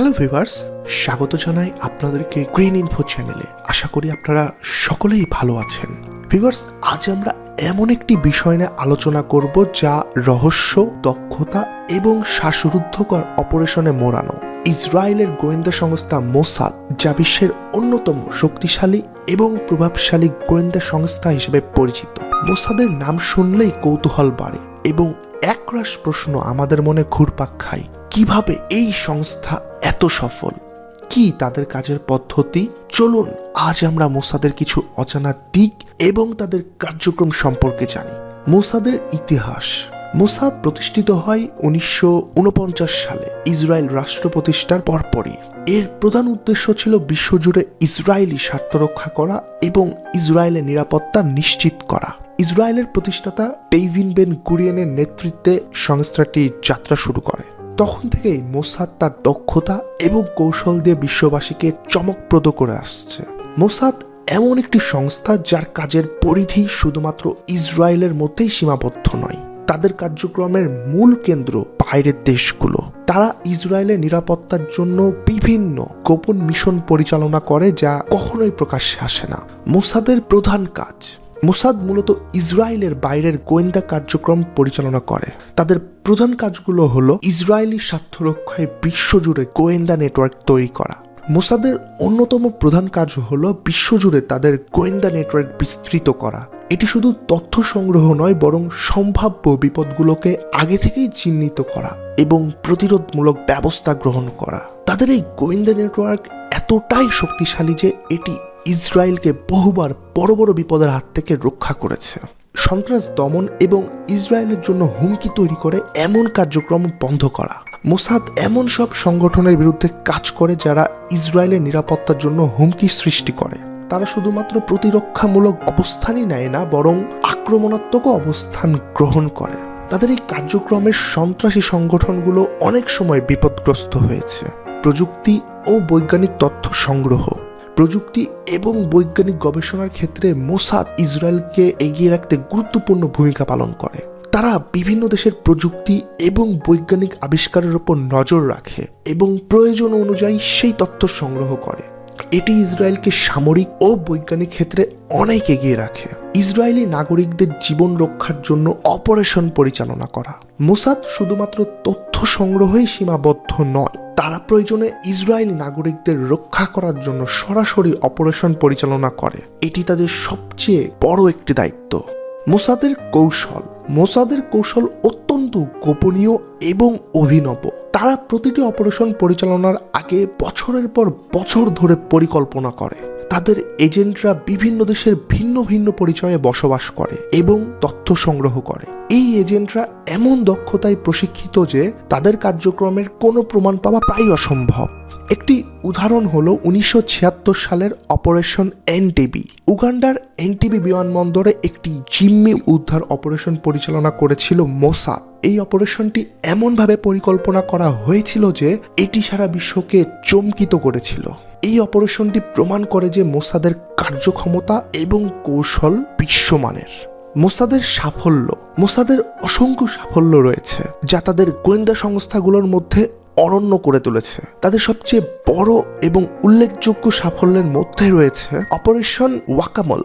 Hello viewers স্বাগত জানাই আপনাদেরকে গ্রিন ইনফো চ্যানেলে আশা করি আপনারা সকলেই ভালো আছেন। ভিভার্স আজ আমরা এমন একটি বিষয় নিয়ে আলোচনা করব যা রহস্য, দক্ষতা এবং শ্বাসরুদ্ধকর অপারেশনে মোড়ানো। ইসরায়েলের গোয়েন্দা সংস্থা মোসাদ, যা বিশ্বের অন্যতম শক্তিশালী এবং প্রভাবশালী গোয়েন্দা সংস্থা হিসেবে পরিচিত। মোসাদের নাম শুনলেই কৌতূহল বাড়ে এবং একরাশ প্রশ্ন আমাদের মনে ঘুরপাক খায়। কীভাবে এই সংস্থা এত সফল। কি তাদের কাজের পদ্ধতি? চলুন, আজ আমরা মোসাদের কিছু অজানা দিক এবং তাদের কার্যক্রম সম্পর্কে জানি। মোসাদের ইতিহাস। মোসাদ প্রতিষ্ঠিত হয় উনিশশো উনপঞ্চাশ সালে ইসরায়েল রাষ্ট্র প্রতিষ্ঠার পরপরই। এর প্রধান উদ্দেশ্য ছিল বিশ্বজুড়ে ইসরায়েলি স্বার্থ রক্ষা করা এবং ইসরায়েলের নিরাপত্তা নিশ্চিত করা। ইসরায়েলের প্রতিষ্ঠাতা ডেইভিন বেন গুরিয়ানের নেতৃত্বে সংস্থাটি যাত্রা শুরু করে। তখন থেকেই মোসাদ তার দক্ষতা এবং কৌশল দিয়ে বিশ্ববাসীকে চমকপ্রদ করে আসছে। মোসাদ এমন একটি সংস্থা যার কাজের পরিধি শুধুমাত্র ইসরায়েলের মধ্যেই সীমাবদ্ধ নয়, তাদের কার্যক্রমের মূল কেন্দ্র বাইরের দেশগুলো। তারা ইসরায়েলের নিরাপত্তার জন্য বিভিন্ন গোপন মিশন পরিচালনা করে যা কখনোই প্রকাশ্যে আসে না। মোসাদের প্রধান কাজ মোসাদ মূলত ইসরায়েলের বাইরের গোয়েন্দা কার্যক্রম পরিচালনা করে। তাদের প্রধান কাজগুলো হলো ইসরায়েলি স্বার্থ রক্ষায় বিশ্বজুড়ে গোয়েন্দা নেটওয়ার্ক তৈরি করা। মোসাদের অন্যতম প্রধান কাজ হলো বিশ্বজুড়ে তাদের গোয়েন্দা নেটওয়ার্ক বিস্তৃত করা। এটি শুধু তথ্য সংগ্রহ নয়, বরং সম্ভাব্য বিপদগুলোকে আগে থেকেই চিহ্নিত করা এবং প্রতিরোধমূলক ব্যবস্থা গ্রহণ করা। তাদের এই গোয়েন্দা নেটওয়ার্ক এতটাই শক্তিশালী যে এটি ইসরায়েলকে বহুবার বড় বড় বিপদের হাত থেকে রক্ষা করেছে। সন্ত্রাস দমন এবং ইসরায়েলের জন্য হুমকি তৈরি করে এমন কার্যক্রম বন্ধ করা। মোসাদ এমন সব সংগঠনের বিরুদ্ধে কাজ করে যারা ইসরায়েলের নিরাপত্তার জন্য হুমকি সৃষ্টি করে। তারা শুধুমাত্র প্রতিরক্ষামূলক অবস্থানই নেয় না, বরং আক্রমণাত্মক অবস্থান গ্রহণ করে। তাদের এই কার্যক্রমের সন্ত্রাসী সংগঠনগুলো অনেক সময় বিপদগ্রস্ত হয়েছে। প্রযুক্তি ও বৈজ্ঞানিক তথ্য সংগ্রহ প্রযুক্তি এবং বৈজ্ঞানিক গবেষণার ক্ষেত্রে মোসাদ ইসরায়েলকে এগিয়ে রাখতে গুরুত্বপূর্ণ ভূমিকা পালন করে। তারা বিভিন্ন দেশের প্রযুক্তি এবং বৈজ্ঞানিক আবিষ্কারের উপর নজর রাখে এবং প্রয়োজন অনুযায়ী সেই তথ্য সংগ্রহ করে। এটি ইসরায়েলকে সামরিক ও বৈজ্ঞানিক ক্ষেত্রে অনেক এগিয়ে রাখে। ইসরায়েলি নাগরিকদের জীবন রক্ষার জন্য অপারেশন পরিচালনা করা। মোসাদ শুধুমাত্র তথ্য সংগ্রহেই সীমাবদ্ধ নয় তারা প্রয়োজনে ইসরায়েলি নাগরিকদের রক্ষা করার জন্য সরাসরি অপারেশন পরিচালনা করে। এটি তাদের সবচেয়ে বড় একটি দায়িত্ব। মোসাদের কৌশল। মোসাদের কৌশল অত্যন্ত গোপনীয় এবং অভিনব। তারা প্রতিটি অপারেশন পরিচালনার আগে বছরের পর বছর ধরে পরিকল্পনা করে। তাদের এজেন্টরা বিভিন্ন দেশের ভিন্ন ভিন্ন পরিচয়ে বসবাস করে এবং তথ্য সংগ্রহ করে। এই এজেন্টরা এমন দক্ষতায় প্রশিক্ষিত যে তাদের কার্যক্রমের কোনো প্রমাণ পাওয়া প্রায় অসম্ভব। একটি উদাহরণ হলো উনিশশো ছিয়াত্তর সালের অপারেশন এনটিবি উগান্ডার এনটিবি বিমানবন্দরে একটি জিম্মি উদ্ধার অপারেশন পরিচালনা করেছিল মোসাদ। এই অপারেশনটি এমনভাবে পরিকল্পনা করা হয়েছিল যে এটি সারা বিশ্বকে চমকিত করেছিল। এই অপারেশনটি প্রমাণ করে যে মোসাদের কার্যক্ষমতা এবং কৌশল বিশ্বমানের। মোসাদের সাফল্য, মোসাদের অসংখ্য সাফল্য রয়েছে, যা তাদের গোয়েন্দা সংস্থাগুলোর মধ্যে অরণ্য করে তুলেছে। তাদের সবচেয়ে বড় এবং উল্লেখযোগ্য সাফল্যের মধ্যে রয়েছে অপারেশন ওয়াকামল।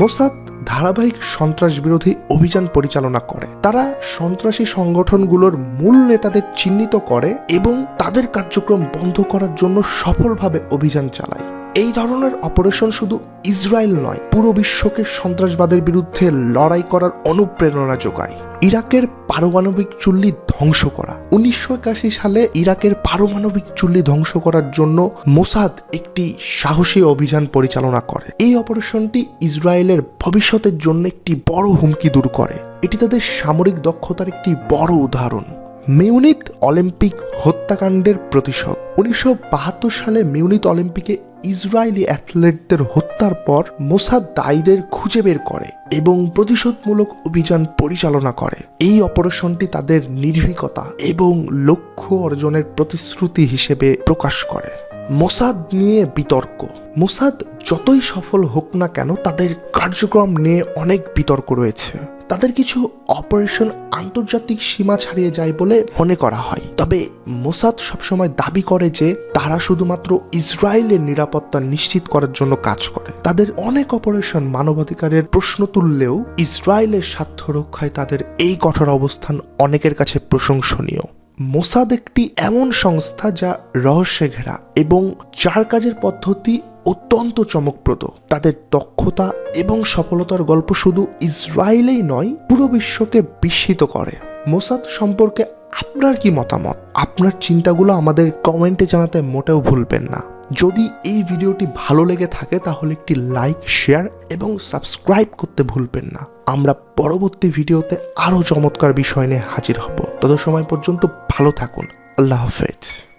মোসাদ ধারাবাহিক সন্ত্রাস বিরোধী অভিযান পরিচালনা করে। তারা সন্ত্রাসী সংগঠনগুলোর মূল নেতাদের চিহ্নিত করে এবং তাদের কার্যক্রম বন্ধ করার জন্য সফলভাবে অভিযান চালায়। এই ধরনের অপারেশন শুধু ইসরায়েল নয়, পুরো বিশ্বকে সন্ত্রাসবাদের বিরুদ্ধে লড়াই করার অনুপ্রেরণা যোগায়। ইরাকের পারমাণবিক চুল্লি ধ্বংস করা। উনিশশো একাশি সালে ইরাকের পারমাণবিক চুল্লি ধ্বংস করার জন্য মোসাদ একটি সাহসী অভিযান পরিচালনা করে। এই অপারেশনটি ইসরায়েলের ভবিষ্যতের জন্য একটি বড় হুমকি দূর করে। এটি তাদের সামরিক দক্ষতার একটি বড় উদাহরণ। মিউনিত অলিম্পিক হত্যাকাণ্ডের প্রতিশোধ। উনিশশো বাহাত্তর সালে মিউনিত অলিম্পিকে ইসরায়েলি অ্যাথলেটদের হত্যার পর মোসাদ দায়ীদের খুঁজে বের করে এবং প্রতিশোধমূলক অভিযান পরিচালনা করে। এই অপারেশনটি তাদের নির্ভীকতা এবং লক্ষ্য অর্জনের প্রতিশ্রুতি হিসেবে প্রকাশ করে। মোসাদ নিয়ে বিতর্ক। মোসাদ যতই সফল হোক না কেন তাদের কার্যক্রম নিয়ে অনেক বিতর্ক রয়েছে। তাদের কিছু অপারেশন আন্তর্জাতিক সীমা ছাড়িয়ে যায় বলে মনে করা হয়। তবে মোসাদ সবসময় দাবি করে যে তারা শুধুমাত্র ইসরায়েলের নিরাপত্তা নিশ্চিত করার জন্য কাজ করে। তাদের অনেক অপারেশন মানবাধিকারের প্রশ্ন তুললেও ইসরায়েলের স্বার্থ রক্ষায় তাদের এই কঠোর অবস্থান অনেকের কাছে প্রশংসনীয়। মোসাদ একটি এমন সংস্থা যা রহস্যে ঘেরা এবং যার কাজের পদ্ধতি অত্যন্ত চমকপ্রদ। তাদের দক্ষতা এবং সফলতার গল্প শুধু ইসরায়েলেই নয়, পুরো বিশ্বকে বিস্মিত করে। মোসাদ সম্পর্কে আপনার কি মতামত? আপনার চিন্তাগুলো আমাদের কমেন্টে জানাতে মোটেও ভুলবেন না। যদি এই ভিডিওটি ভালো লেগে থাকে, তাহলে একটি লাইক, শেয়ার এবং সাবস্ক্রাইব করতে ভুলবেন না। আমরা পরবর্তী ভিডিওতে আরও চমৎকার বিষয় নিয়ে হাজির হব। তত সময় পর্যন্ত ভালো থাকুন। আল্লাহ হাফেজ।